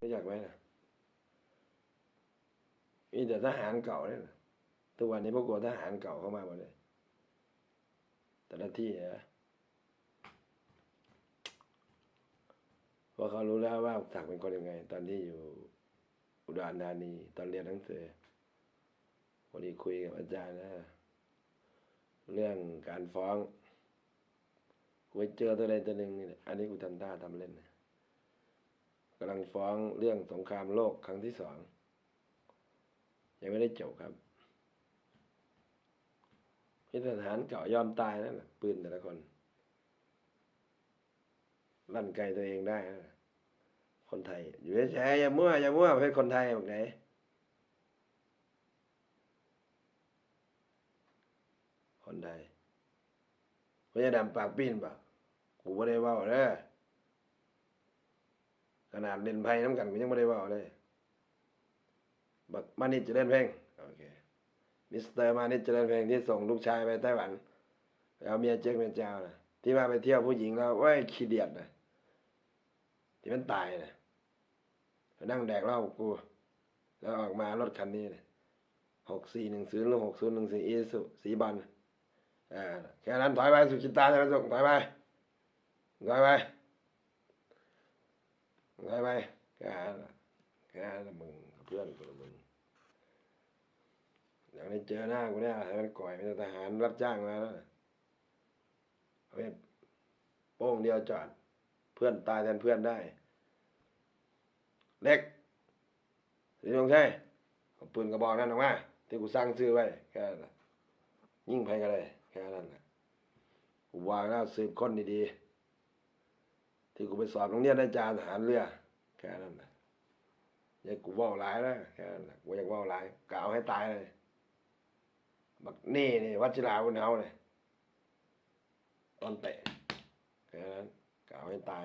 รู้จักไหมนะมีแต่ทหารเก่าเนี่ยนะทุกวันนี้พวกกลัวทหารเก่าเข้ามาหมดเลย แต่ละที่นะพราเขารู้แล้วว่าศักดิ์เป็นคนยังไง ตอนที่อยู่อุดรธานี ตอนเรียนหนังสือพอดีคุยกับอาจารย์นะเรื่องการฟ้องกูไปเจอตัวใดตัวหนึ่งนี่แหละอันนี้กูทำท่าทำเล่นนะ กำลังฟ้องเรื่องสงครามโลกครั้งที่สอง ยังไม่ได้จบครับพิทหารเก่ายอมตายนั่นแหละปืนแต่ละคนลั่นไกลตัวเองได้นะคนไทย อยู่เฉยๆอย่ามั่วอย่ามั่วประเภทคนไทยบอกไหนคนใดพญาดำปากปิ้นปะกูไม่ได้ว่าเด้อ ขนาดเล่นไพ่น้ำกันกูยังไม่ได้ว่าเลยบักมานิดจะเล่นเพลงโอเคมิสเตอร์มานิดจะเล่นเพลงที่ส่งลูกชายไปไต้หวันไปเอาเมียเจ๊กเมียเจ้านะที่มาไปเที่ยวผู้หญิงแล้วเว้ยขี้เดียดนะที่มันตายนะไปนั่งแดกเหล้ากู แล้วออกมารถคันนี้นะหกสี่หนึ่งศูนย์หรือหกศูนย์หนึ่งสี่อีสุสีบอลอ่าแค่นั้นถอยไปสุจิตาจะไปส่งถอยไปถอยไป ถอยไปแค่นั้นแค่นั้นมึงกับเพื่อนกูละมึงอย่างนี้เจอหน้ากูเนี่ยให้มันก่อยเป็นทหารรับจ้างมาแล้วเอาไปโป้งเดียวจอด เพื่อนตายแทนเพื่อนได้ เล็กสีลงใช่เอาปืนกระบอกนั้นออกมาที่กูสร้างซื้อไว้แค่นั้นยิ่งไปก็ได้แค่นั้นกูวางแล้วสืบค้นดีๆ ที่กูไปสอบโรงเรียนอาจารย์ทหารเรือแค่นั้นแหละอย่ากูว่าร้ายนะแค่นั้นแหละกูอยากว่าร้ายกล่าวให้ตายเลยบักนี่นี่วัชิราบนเฮาเลยตอนเตะแค่นั้นกล่าวให้ตาย